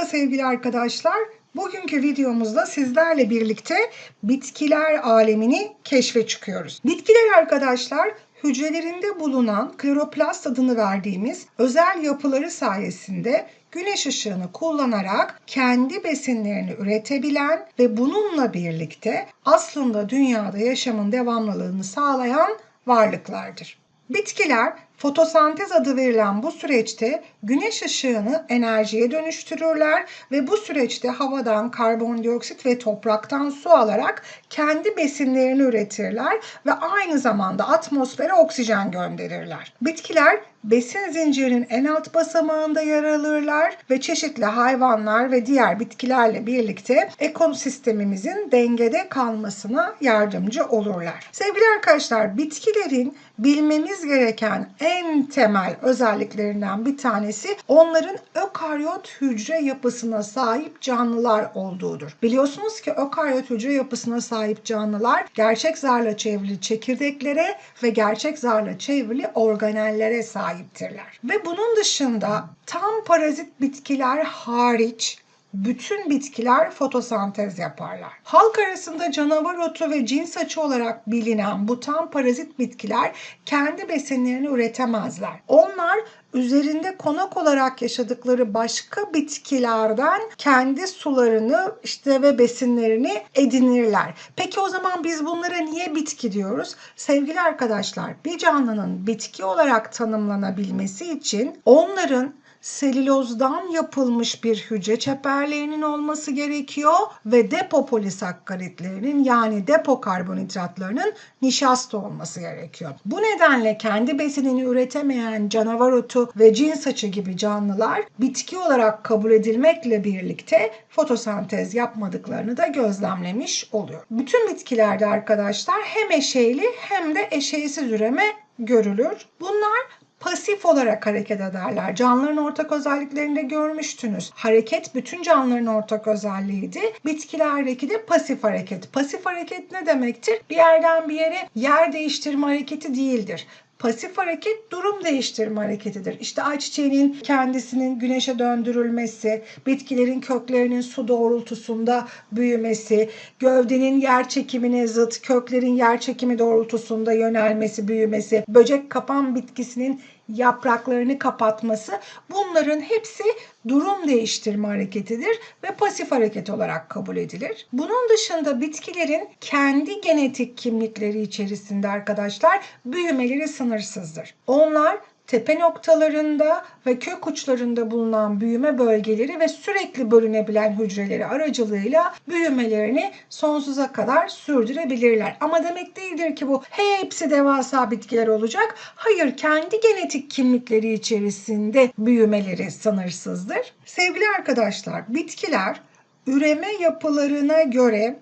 Merhaba sevgili arkadaşlar. Bugünkü videomuzda sizlerle birlikte bitkiler alemini keşfe çıkıyoruz. Bitkiler arkadaşlar hücrelerinde bulunan kloroplast adını verdiğimiz özel yapıları sayesinde güneş ışığını kullanarak kendi besinlerini üretebilen ve bununla birlikte aslında dünyada yaşamın devamlılığını sağlayan varlıklardır. Bitkiler fotosentez adı verilen bu süreçte güneş ışığını enerjiye dönüştürürler ve bu süreçte havadan karbondioksit ve topraktan su alarak kendi besinlerini üretirler ve aynı zamanda atmosfere oksijen gönderirler. Bitkiler besin zincirinin en alt basamağında yer alırlar ve çeşitli hayvanlar ve diğer bitkilerle birlikte ekosistemimizin dengede kalmasına yardımcı olurlar. Sevgili arkadaşlar bitkilerin bilmemiz gereken en temel özelliklerinden bir tanesi onların ökaryot hücre yapısına sahip canlılar olduğudur. Biliyorsunuz ki ökaryot hücre yapısına sahip canlılar gerçek zarla çevrili çekirdeklere ve gerçek zarla çevrili organellere sahiptirler. Ve bunun dışında tam parazit bitkiler hariç bütün bitkiler fotosentez yaparlar. Halk arasında canavar otu ve cins açı olarak bilinen bu tam parazit bitkiler kendi besinlerini üretemezler. Onlar üzerinde konak olarak yaşadıkları başka bitkilerden kendi sularını işte ve besinlerini edinirler. Peki o zaman biz bunlara niye bitki diyoruz? Sevgili arkadaşlar, bir canlının bitki olarak tanımlanabilmesi için onların selülozdan yapılmış bir hücre çeperlerinin olması gerekiyor ve depo polisakkaritlerinin yani depo karbonhidratlarının nişasta olması gerekiyor. Bu nedenle kendi besinini üretemeyen canavar otu ve cins açı gibi canlılar bitki olarak kabul edilmekle birlikte fotosentez yapmadıklarını da gözlemlemiş oluyor. Bütün bitkilerde arkadaşlar hem eşeyli hem de eşeysiz üreme görülür. Bunlar pasif olarak hareket ederler. Canlıların ortak özelliklerinde görmüştünüz. Hareket bütün canlıların ortak özelliğiydi. Bitkilerdeki de pasif hareket. Pasif hareket ne demektir? Bir yerden bir yere yer değiştirme hareketi değildir. Pasif hareket durum değiştirme hareketidir. İşte ayçiçeğinin kendisinin güneşe döndürülmesi, bitkilerin köklerinin su doğrultusunda büyümesi, gövdenin yer çekimine zıt köklerin yer çekimi doğrultusunda yönelmesi, büyümesi, böcek kapan bitkisinin yapraklarını kapatması bunların hepsi durum değiştirme hareketidir ve pasif hareket olarak kabul edilir. Bunun dışında bitkilerin kendi genetik kimlikleri içerisinde arkadaşlar büyümeleri sınırsızdır. Onlar tepe noktalarında ve kök uçlarında bulunan büyüme bölgeleri ve sürekli bölünebilen hücreleri aracılığıyla büyümelerini sonsuza kadar sürdürebilirler. Ama demek değildir ki bu hepsi devasa bitkiler olacak. Hayır, kendi genetik kimlikleri içerisinde büyümeleri sınırsızdır. Sevgili arkadaşlar, bitkiler üreme yapılarına göre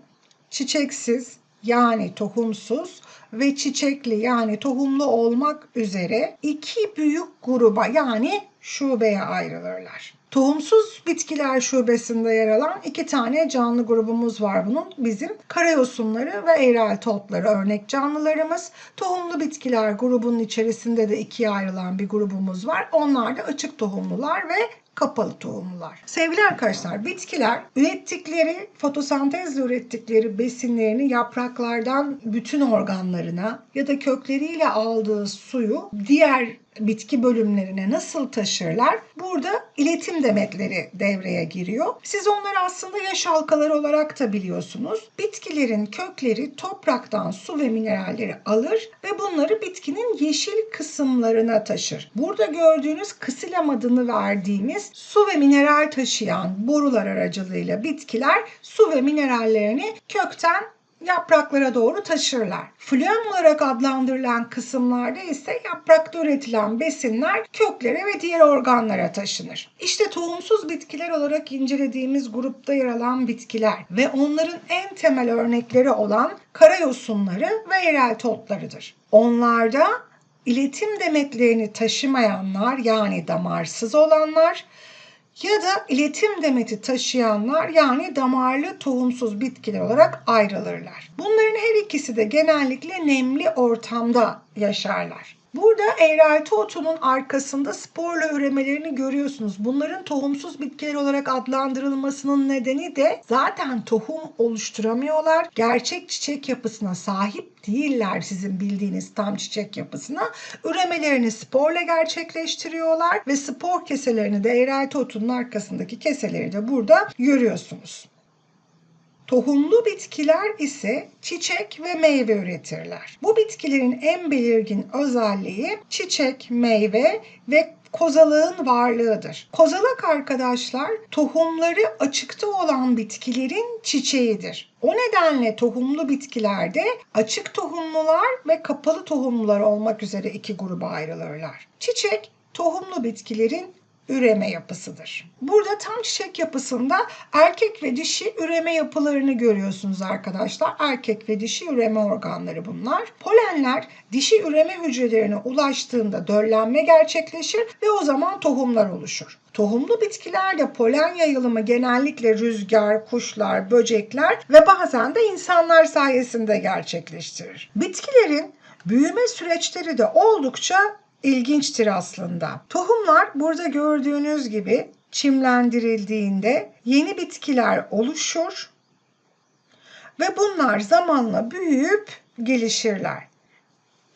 çiçeksiz yani tohumsuz ve çiçekli yani tohumlu olmak üzere iki büyük gruba yani şubeye ayrılırlar. Tohumsuz bitkiler şubesinde yer alan iki tane canlı grubumuz var bunun. Bizim karayosunları ve eğrel totları örnek canlılarımız. Tohumlu bitkiler grubunun içerisinde de ikiye ayrılan bir grubumuz var. Onlar da açık tohumlular ve kapalı tohumlular. Sevgili arkadaşlar bitkiler ürettikleri fotosentezle ürettikleri besinlerini yapraklardan bütün organlarına ya da kökleriyle aldığı suyu diğer bitki bölümlerine nasıl taşırlar? Burada iletim demetleri devreye giriyor. Siz onları aslında yaş halkaları olarak da biliyorsunuz. Bitkilerin kökleri topraktan su ve mineralleri alır ve bunları bitkinin yeşil kısımlarına taşır. Burada gördüğünüz kısilam adını verdiğimiz su ve mineral taşıyan borular aracılığıyla bitkiler su ve minerallerini kökten yapraklara doğru taşırlar. Flöem olarak adlandırılan kısımlarda ise yaprakta üretilen besinler köklere ve diğer organlara taşınır. İşte tohumsuz bitkiler olarak incelediğimiz grupta yer alan bitkiler ve onların en temel örnekleri olan karayosunları ve erel totlarıdır. Onlarda iletim demetlerini taşımayanlar yani damarsız olanlar ya da iletim demeti taşıyanlar yani damarlı tohumsuz bitkiler olarak ayrılırlar. Bunların her ikisi de genellikle nemli ortamda yaşarlar. Burada eğrelti otunun arkasında sporla üremelerini görüyorsunuz. Bunların tohumsuz bitkiler olarak adlandırılmasının nedeni de zaten tohum oluşturamıyorlar. Gerçek çiçek yapısına sahip değiller sizin bildiğiniz tam çiçek yapısına. Üremelerini sporla gerçekleştiriyorlar ve spor keselerini de eğrelti otunun arkasındaki keseleri de burada görüyorsunuz. Tohumlu bitkiler ise çiçek ve meyve üretirler. Bu bitkilerin en belirgin özelliği çiçek, meyve ve kozalığın varlığıdır. Kozalak arkadaşlar tohumları açıkta olan bitkilerin çiçeğidir. O nedenle tohumlu bitkilerde açık tohumlular ve kapalı tohumlular olmak üzere iki gruba ayrılırlar. Çiçek tohumlu bitkilerin üreme yapısıdır. Burada tam çiçek yapısında erkek ve dişi üreme yapılarını görüyorsunuz arkadaşlar. Erkek ve dişi üreme organları bunlar. Polenler dişi üreme hücrelerine ulaştığında döllenme gerçekleşir ve o zaman tohumlar oluşur. Tohumlu bitkilerde polen yayılımı genellikle rüzgar, kuşlar, böcekler ve bazen de insanlar sayesinde gerçekleştirir. Bitkilerin büyüme süreçleri de oldukça ilginçtir aslında. Tohumlar burada gördüğünüz gibi çimlendirildiğinde yeni bitkiler oluşur ve bunlar zamanla büyüyüp gelişirler.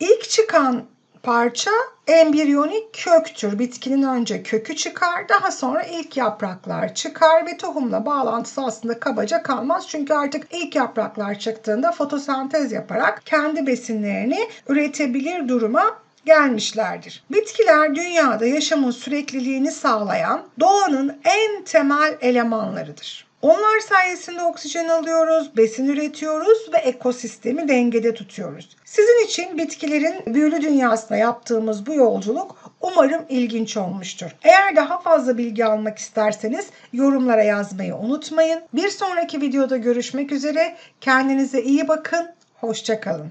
İlk çıkan parça embriyonik köktür. Bitkinin önce kökü çıkar, daha sonra ilk yapraklar çıkar ve tohumla bağlantısı aslında kabaca kalmaz. Çünkü artık ilk yapraklar çıktığında fotosentez yaparak kendi besinlerini üretebilir duruma gelmişlerdir. Bitkiler dünyada yaşamın sürekliliğini sağlayan doğanın en temel elemanlarıdır. Onlar sayesinde oksijen alıyoruz, besin üretiyoruz ve ekosistemi dengede tutuyoruz. Sizin için bitkilerin büyülü dünyasına yaptığımız bu yolculuk umarım ilginç olmuştur. Eğer daha fazla bilgi almak isterseniz yorumlara yazmayı unutmayın. Bir sonraki videoda görüşmek üzere. Kendinize iyi bakın. Hoşçakalın.